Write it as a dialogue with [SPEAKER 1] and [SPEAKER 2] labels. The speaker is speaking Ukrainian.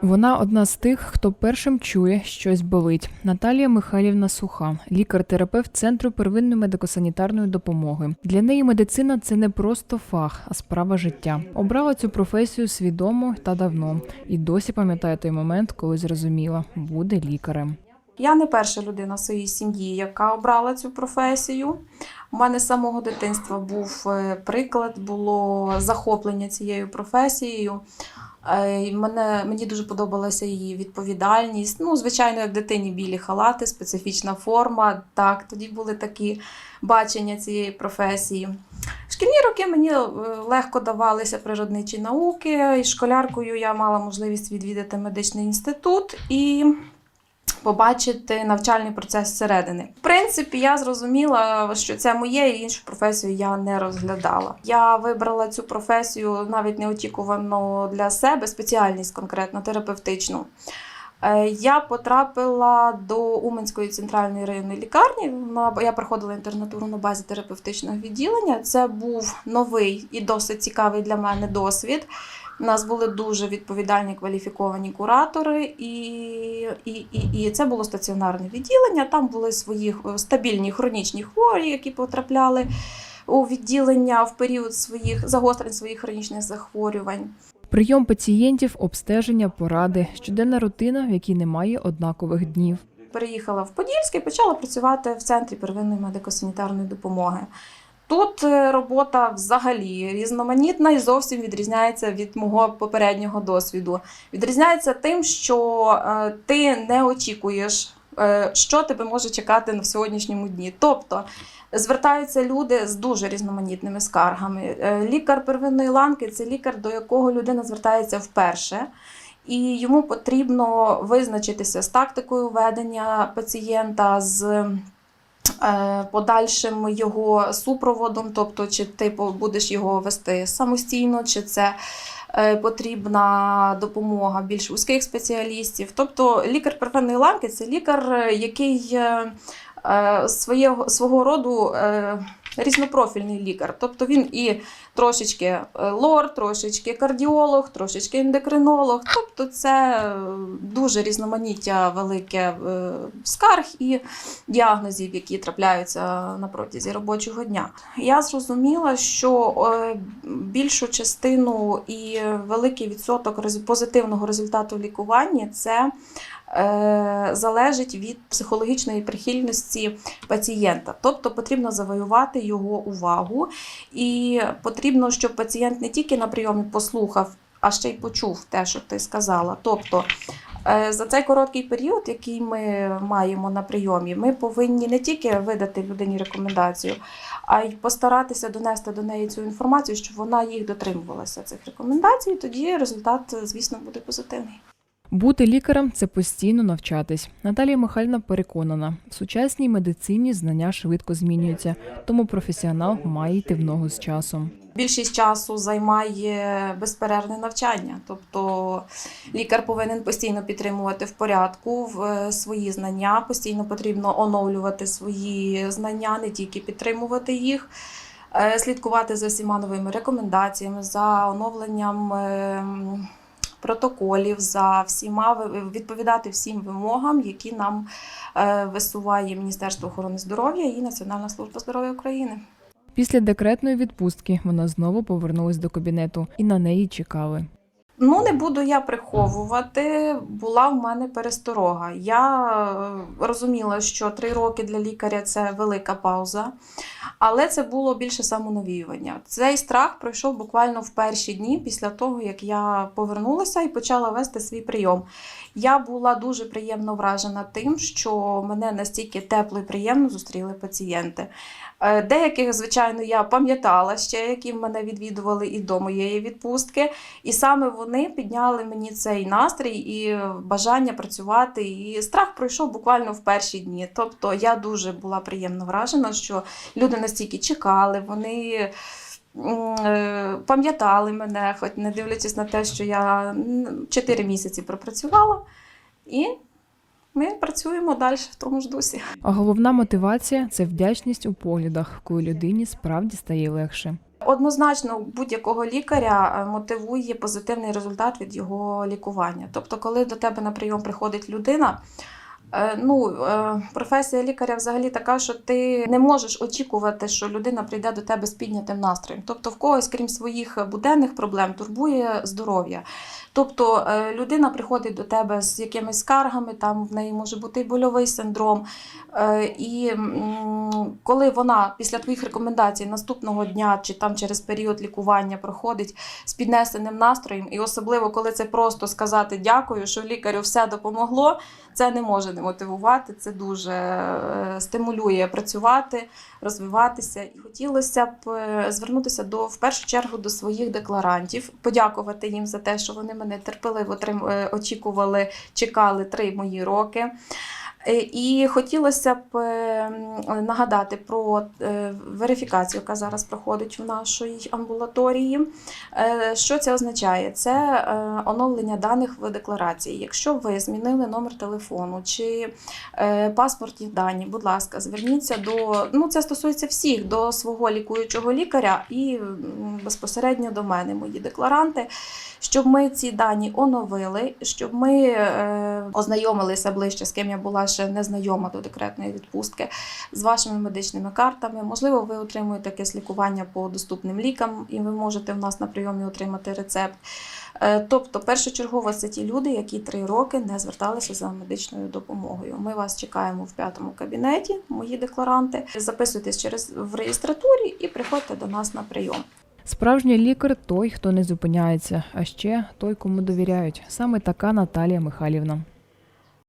[SPEAKER 1] Вона одна з тих, хто першим чує, щось болить. Наталія Михайлівна Суха, лікар-терапевт центру первинної медико-санітарної допомоги. Для неї медицина це не просто фах, а справа життя. Обрала цю професію свідомо та давно, і досі пам'ятає той момент, коли зрозуміла, буде лікарем.
[SPEAKER 2] Я не перша людина в своїй сім'ї, яка обрала цю професію. У мене з самого дитинства був е, приклад, було захоплення цією професією. Е, Мене, мені дуже подобалася її відповідальність. Ну, звичайно, як дитині білі халати, специфічна форма. Так, тоді були такі бачення цієї професії. Шкільні роки мені е, легко давалися природничі науки. І школяркою я мала можливість відвідати медичний інститут і побачити навчальний процес зсередини. В принципі, я зрозуміла, що це моє і іншу професію я не розглядала. Я вибрала цю професію навіть неочікувано для себе, спеціальність конкретно терапевтичну. Е, Я потрапила до Уманської центральної районної лікарні. Я проходила інтернатуру на базі терапевтичного відділення. Це був новий і досить цікавий для мене досвід. У нас були дуже відповідальні кваліфіковані куратори, і, і, і, і це було стаціонарне відділення. Там були свої стабільні хронічні хворі, які потрапляли у відділення в період своїх загострень своїх хронічних захворювань.
[SPEAKER 1] Прийом пацієнтів, обстеження, поради, щоденна рутина, в якій немає однакових днів.
[SPEAKER 2] переїхала в Подільськ і почала працювати в центрі первинної медико-санітарної допомоги. Тут е, робота взагалі різноманітна і зовсім відрізняється від мого попереднього досвіду. Відрізняється тим, що е, ти не очікуєш, е, що тебе може чекати на сьогоднішньому дні. Тобто звертаються люди з дуже різноманітними скаргами. Лікар первинної ланки це лікар, до якого людина звертається вперше. І йому потрібно визначитися з тактикою ведення пацієнта, з подальшим його супроводом, тобто, чи ти будеш його вести самостійно, чи це е, потрібна допомога більш вузьких спеціалістів. Тобто лікар первинної ланки це лікар, е, який е, е, свого роду е, різнопрофільний лікар. Тобто він і трошечки е, лор, трошечки кардіолог, трошечки ендокринолог. Тобто це е, дуже різноманіття велике е, скарг і діагнозів, які трапляються на протязі робочого дня. Я зрозуміла, що більшу частину і великий відсоток позитивного результату в лікуванні це залежить від психологічної прихильності пацієнта. Тобто потрібно завоювати його увагу, і потрібно, щоб пацієнт не тільки на прийомі послухав, а ще й почув те, що ти сказала. Тобто е, за цей короткий період, який ми маємо на прийомі, ми повинні не тільки видати людині рекомендацію, а й постаратися донести до неї цю інформацію, щоб вона їх дотримувалася цих рекомендацій. Тоді результат, звісно, буде позитивний.
[SPEAKER 1] Бути лікарем це постійно навчатись. Наталія Михайлівна переконана, в сучасній медицині знання швидко змінюються, тому професіонал має йти в ногу з часом.
[SPEAKER 2] Більшість часу займає безперервне навчання, тобто лікар повинен постійно підтримувати в порядку в е, свої знання, постійно потрібно оновлювати свої знання, не тільки підтримувати їх, е, слідкувати за всіма новими рекомендаціями, за оновленням. Протоколів за всіма відповідати всім вимогам, які нам е, висуває Міністерство охорони здоров'я і Національна служба здоров'я України.
[SPEAKER 1] Після декретної відпустки вона знову повернулась до кабінету, і на неї чекали.
[SPEAKER 2] Ну, не буду я приховувати. Була в мене пересторога. Я е, розуміла, що три роки для лікаря це велика пауза, але це було більше самонавіювання. Цей страх пройшов буквально в перші дні після того, як я повернулася і почала вести свій прийом. Я була дуже приємно вражена тим, що мене настільки тепло і приємно зустріли пацієнти. Е, Деяких, звичайно, я пам'ятала ще, які в мене відвідували і до моєї відпустки. І саме вони підняли мені цей настрій і бажання працювати. І страх пройшов буквально в перші дні. Тобто я дуже була приємно вражена, що люди настільки чекали, вони. е, Пам'ятали мене, хоч не дивлячись на те, що я м, 4 місяці пропрацювала, і ми працюємо далі в тому ж дусі.
[SPEAKER 1] А головна мотивація це вдячність у поглядах, коли людині справді стає легше.
[SPEAKER 2] Однозначно, будь-якого лікаря е, мотивує позитивний результат від його лікування. Тобто, коли до тебе на прийом приходить людина. Е, Ну, е, професія лікаря взагалі така, що ти не можеш очікувати, що людина прийде до тебе з піднятим настроєм. Тобто, в когось, крім своїх буденних проблем, турбує здоров'я. Тобто е, людина приходить до тебе з якимись скаргами, там в неї може бути і больовий синдром. І коли вона після твоїх рекомендацій наступного дня чи там через період лікування проходить з піднесеним настроєм, і особливо коли це просто сказати дякую, що лікарю все допомогло, це не може не мотивувати, це дуже е, стимулює працювати, розвиватися. І хотілося б е, звернутися до в першу чергу до своїх декларантів, подякувати їм за те, що вони мене терпеливо е, очікували, чекали три мої роки. Е, І хотілося б е, нагадати про е, верифікацію, яка зараз проходить в нашій амбулаторії. Що це означає? Це оновлення даних в декларації. Якщо ви змінили номер телефону чи паспортні дані, будь ласка, зверніться до ну це стосується всіх до свого лікуючого лікаря і безпосередньо до мене, мої декларанти, щоб ми ці дані оновили, щоб ми ознайомилися ближче, з ким я була ще не знайома до декретної відпустки, з вашими медичними картами. Можливо, ви отримуєте якесь лікування по доступним лікам, і ви можете в нас на прийомі отримати рецепт. Е, Тобто, першочергово це ті люди, які три роки не зверталися за медичною допомогою. Ми вас чекаємо в п'ятому кабінеті, мої декларанти. Записуйтесь через в реєстратурі і приходьте до нас на прийом.
[SPEAKER 1] Справжній лікар той, хто не зупиняється, а ще той, кому довіряють. Саме така Наталія Михайлівна.